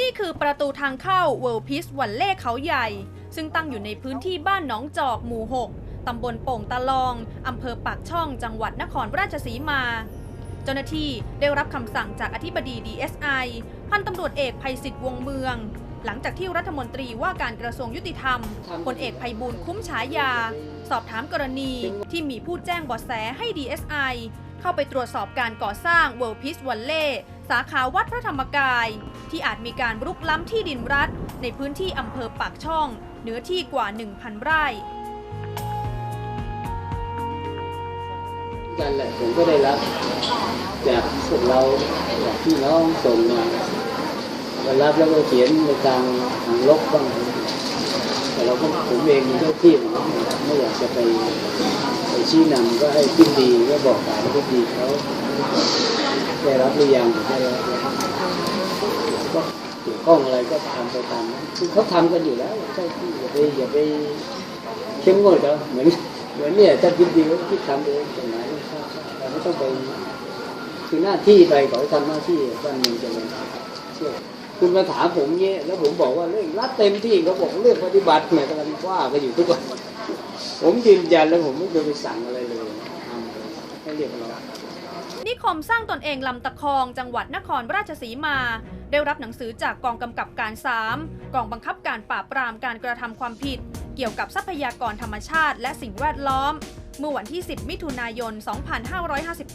นี่คือประตูทางเข้าเวิลด์พีซวันเล่เขาใหญ่ ซึ่งตั้งอยู่ในพื้นที่บ้านหนองจอกหมู่ 6 ตำบลโป่งตะลอง อำเภอปากช่อง จังหวัดนครราชสีมา เจ้าหน้าที่ได้รับคำสั่งจากอธิบดี DSI พันตำรวจเอกภัยศิษฐ์วงเมือง หลังจากที่รัฐมนตรีว่าการกระทรวงยุติธรรมพลเอกภัยบูลคุ้มฉายา สอบถามกรณีที่มีผู้แจ้งบาะแสให้ DSI เข้าไปตรวจสอบการก่อสร้าง World Peace Valley สาขาวัดพระธรรมกาย ที่อาจมีการรุกล้ำที่ดินรัฐ ในพื้นที่อำเภอปากช่อง เนื้อที่กว่า 1,000 ไร่กันแหละผมก็ได้รับจากพวกเราจากพี่น้องส่งมาก็รับแล้วก็เขียนในทางทางลบบ้างแต่เราก็ผมเองเป็เจ้าที่ผมไม่อยากจะไปไปชี้นำก็ให้ขึ้นดีก็บอกกล่าวขึ้นดีเขา ได้รับหรือยังได้รับแล้วก็เกี่ยวข้องอะไรก็ทำไปตามนั้นคือเขาทำกันอยู่แล้วเจ้าที่อย่าไปอย่าไปเข้มงวดเอาเหมือนเหมือนเนี่ยถ้าคิดดีก็คิดทำเองตรงไหนเราไม่ต้องไปคือหน้าที่ไปขอทำหน้าที่บ้านเมืองจะเลยเชื่อคุณมาถามผมเงี้ยแล้วผมบอกว่าเรื่องรัดเต็มที่เขาบอกเรื่องปฏิบัติเนี่ยกำลังว่ากันอยู่ทุกวันผมยืนยันแล้วผมไม่เคยไปสั่งอะไรเลยทำให้เรียบร้อย นิคมสร้างตนเองลำตะคองจังหวัดนครราชสีมา ได้รับหนังสือจากกองกำกับการ 3 กองบังคับการปราบปรามการกระทำความผิด เกี่ยวกับทรัพยากรธรรมชาติและสิ่งแวดล้อม เมื่อวันที่ 10 มิถุนายน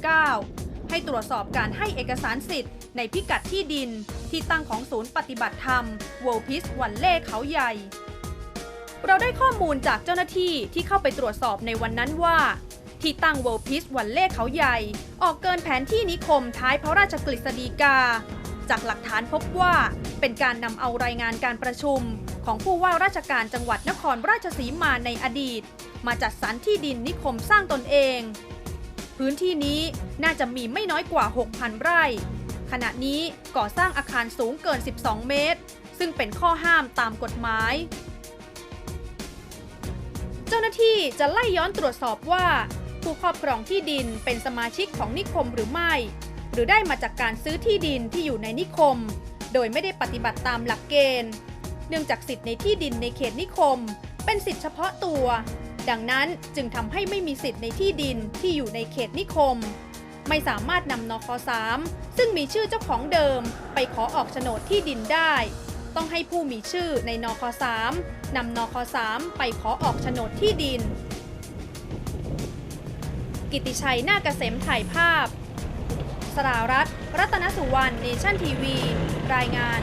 2559 ให้ตรวจสอบการให้เอกสารสิทธิ์ ในพิกัดที่ดิน ที่ตั้งของศูนย์ปฏิบัติธรรม World Peace วันเล่เขาใหญ่ เราได้ข้อมูลจากเจ้าหน้าที่ที่เข้าไปตรวจสอบในวันนั้นว่า ที่ตั้ง World Peace วันเล่เขาใหญ่ ออกเกินแผนที่นิคมท้ายพระราชกฤษฎีกา จากหลักฐานพบว่าเป็นการนำเอารายงานการประชุม ของผู้ว่าราชการจังหวัดนครราชสีมาในอดีต มาจัดสรรที่ดินนิคมสร้างตนเอง พื้นที่นี้น่าจะมีไม่น้อยกว่า 6,000 ไร่ ขณะนี้ก่อสร้างอาคารสูงเกิน 12 เมตร ซึ่งเป็นข้อห้ามตามกฎหมายเจ้าหน้าที่จะไล่ย้อนตรวจสอบว่า ผู้ครอบครองที่ดินเป็นสมาชิกของนิคมหรือไม่ หรือได้มาจากการซื้อที่ดินที่อยู่ในนิคม โดยไม่ได้ปฏิบัติตามหลักเกณฑ์ เนื่องจากสิทธิ์ในที่ดินในเขตนิคม เป็นสิทธิเฉพาะตัว ดังนั้นจึงทำให้ไม่มีสิทธิ์ในที่ดินที่อยู่ในเขตนิคม ไม่สามารถนำนค3ซึ่งมีชื่อเจ้าของเดิม ไปขอออกโฉนดที่ดินได้ต้องให้ผู้มีชื่อในนค3นำนค3ไปขอออกโฉนดที่ดิน กิติชัย นาคเกษมถ่ายภาพ สรารัตน์รัตนสุวรรณ เนชั่นทีวี รายงาน